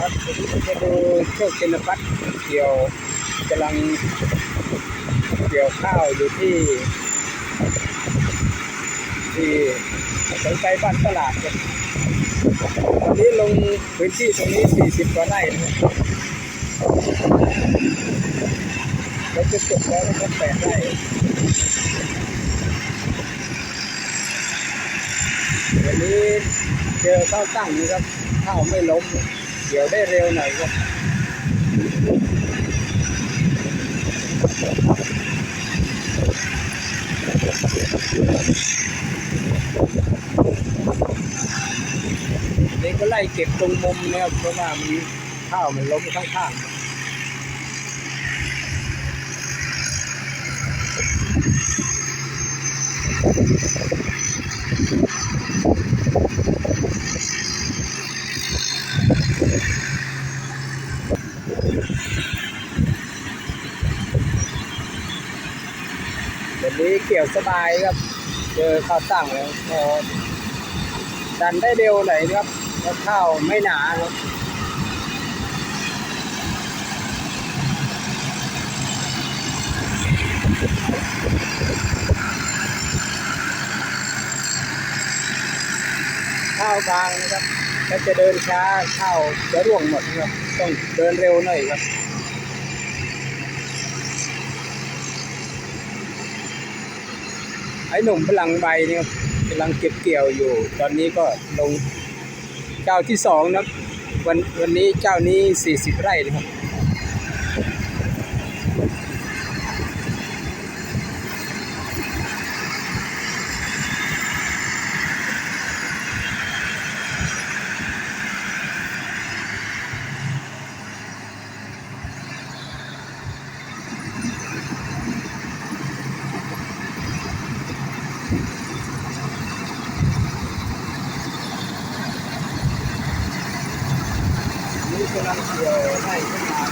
ครับจะดูโชคชินพัฒน์เกี่ยวกำลังเกี่ยวข้าวอยู่ที่ ที่สนใจบ้านตลาดครับตอนนี้ลงพื้นที่ตรงนี้ 40 กว่าไร่นะครับแล้วจะจบแล้วนะครับแปดไร่วันนี้เจอข้าวตั้งนะครับข้าวไม่ล้ม เกี่ยวได้เร็วหน่อยครับนี่ก็ไล่เก็บตรงมุมนะครับเพราะว่ามันข้าวมันล้มข้างๆ วันนี้เกี่ยวสบายครับ เจอข้าวตั้งแล้วพอดันได้เร็วหน่อยนะครับแล้วข้าวไม่หนาครับข้าวบางนะครับถ้าจะเดินช้าข้าวจะร่วงหมดนะครับ ต้องเดินเร็วหน่อยครับ ไอ้หนุ่มพลังใบเนี่ยกำลังเก็บเกี่ยวอยู่ ตอนนี้ก็ลงเจ้าที่สองนะวันวันนี้เจ้านี้สี่สิบไร่นะครับ กำลังเกี่ยวไร่ขึ้นมา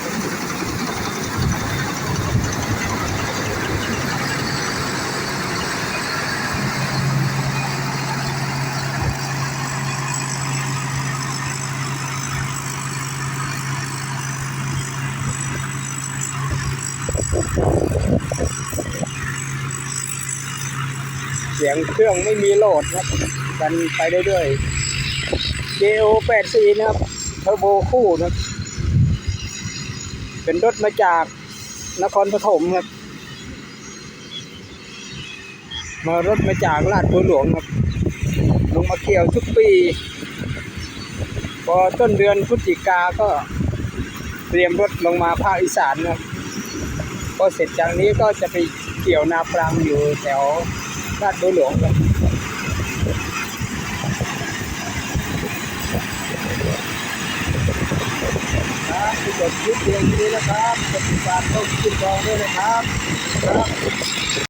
เสียงเครื่องไม่มีโหลดครับ กันไปได้ด้วย JO 8 4 นะครับ ทอร์โบคู่นะเป็นรถมาจากนครปฐมครับมารถมาจากลาดบัวหลวงครับลงมาเกี่ยวทุกปี พอต้นเดือนพฤศจิกาก็เตรียมรถลงมาภาคอีสานครับพอเสร็จจากนี้ก็จะไปเกี่ยวนาปรังอยู่แถวลาดบัวหลวงครับ ครับ ที่กดคลิปเพียงนี้นะครับกดติดตามต้องคลิปกองด้วยนะครับครับ